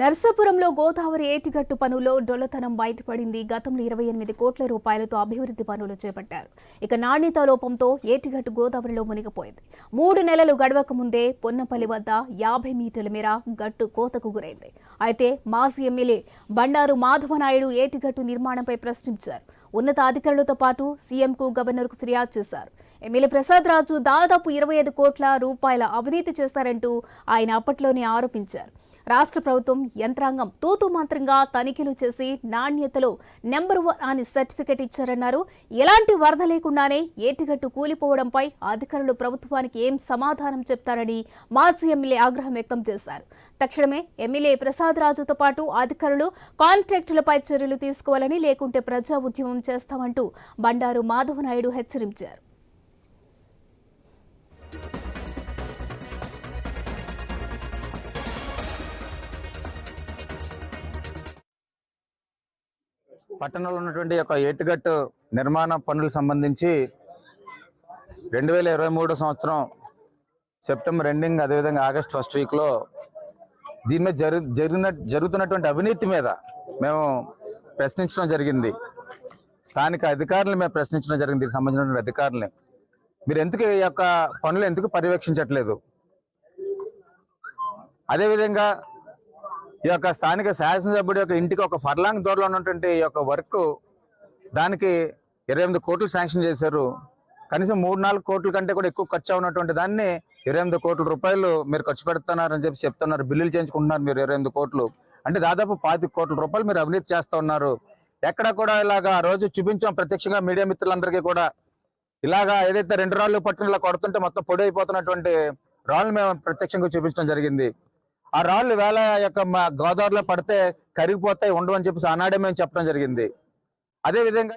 నర్సాపురంలో గోదావరి ఏటిగట్టు పనుల్లో డొల్లతనం బయటపడింది. గతంలో ఇరవై ఎనిమిది కోట్ల రూపాయలతో అభివృద్ధి పనులు చేపట్టారు. ఇక నాణ్యత లోపంతో ఏటిగట్టు గోదావరిలో మునిగిపోయింది. మూడు నెలలు గడవక ముందే పొన్నపల్లి వద్ద యాభై మీటర్ల మేర గట్టు కోతకు గురైంది. అయితే మాజీ ఎమ్మెల్యే బండారు మాధవనాయుడు ఏటిగట్టు నిర్మాణంపై ప్రశ్నించారు. ఉన్నత అధికారులతో పాటు సీఎంకు గవర్నర్కు ఫిర్యాదు చేశారు. ఎమ్మెల్యే ప్రసాద్ రాజు దాదాపు ఇరవై ఐదు కోట్ల రూపాయల అవినీతి చేశారంటూ ఆయన అప్పట్లోనే ఆరోపించారు. రాష్ట్ర ప్రభుత్వం యంత్రాంగం తూతు మంత్రంగా తనిఖీలు చేసి నాణ్యతలో నెంబర్ వన్ అని సర్టిఫికెట్ ఇచ్చారన్నారు. ఎలాంటి వరద లేకుండానే ఏటిగట్టు కూలిపోవడంపై అధికారులు ప్రభుత్వానికి ఏం సమాధానం చెప్తారని మాజీ ఎమ్మెల్యే ఆగ్రహం వ్యక్తం చేశారు. తక్షణమే ఎమ్మెల్యే ప్రసాద్ రాజుతో పాటు అధికారులు కాంట్రాక్టులపై చర్యలు తీసుకోవాలని లేకుంటే ప్రజా ఉద్యమం చేస్తామంటూ బండారు మాధవనాయుడు హెచ్చరించారు. పట్టణంలో ఉన్నటువంటి యొక్క ఏటుగట్టు నిర్మాణ పనులకు సంబంధించి రెండు వేల ఇరవై మూడు సంవత్సరం సెప్టెంబర్ ఎండింగ్ అదేవిధంగా ఆగస్ట్ ఫస్ట్ వీక్లో దీని మీద జరు జరిగిన జరుగుతున్నటువంటి అవినీతి మీద మేము ప్రశ్నించడం జరిగింది. స్థానిక అధికారులు మేము ప్రశ్నించడం జరిగింది. దీనికి సంబంధించినటువంటి అధికారులని. మీరు ఎందుకు ఈ యొక్క పనులు ఎందుకు పర్యవేక్షించట్లేదు? అదేవిధంగా ఈ యొక్క స్థానిక శాసనసభ్యుడి యొక్క ఇంటికి ఒక ఫర్లాంగ్ దూరంలో ఉన్నటువంటి ఈ యొక్క వర్క్ దానికి ఇరవై ఎనిమిది కోట్లు శాంక్షన్ చేశారు. కనీసం మూడు నాలుగు కోట్ల కంటే కూడా ఎక్కువ ఖర్చు అవునటువంటి దాన్ని ఇరవై ఎనిమిది కోట్ల రూపాయలు మీరు ఖర్చు పెడుతున్నారని చెప్పి చెప్తున్నారు. బిల్లులు చేయించుకుంటున్నారు మీరు ఇరవై ఎనిమిది కోట్లు. అంటే దాదాపు పాతి కోట్ల రూపాయలు మీరు అవినీతి చేస్తూ ఉన్నారు. ఎక్కడ కూడా ఇలాగా రోజు చూపించాం ప్రత్యక్షంగా మీడియా మిత్రులందరికీ కూడా. ఇలాగా ఏదైతే రెండు రాళ్ళు పట్టిన ఇలా కొడుతుంటే మొత్తం పొడి అయిపోతున్నటువంటి రాళ్ళు మేము ప్రత్యక్షంగా చూపించడం జరిగింది. ఆ రాళ్ళు వేళ యొక్క మా గోదావరిలో పడితే కరిగిపోతాయి ఉండవని చెప్పేసి ఆనాడే మేము చెప్పడం జరిగింది. అదే విధంగా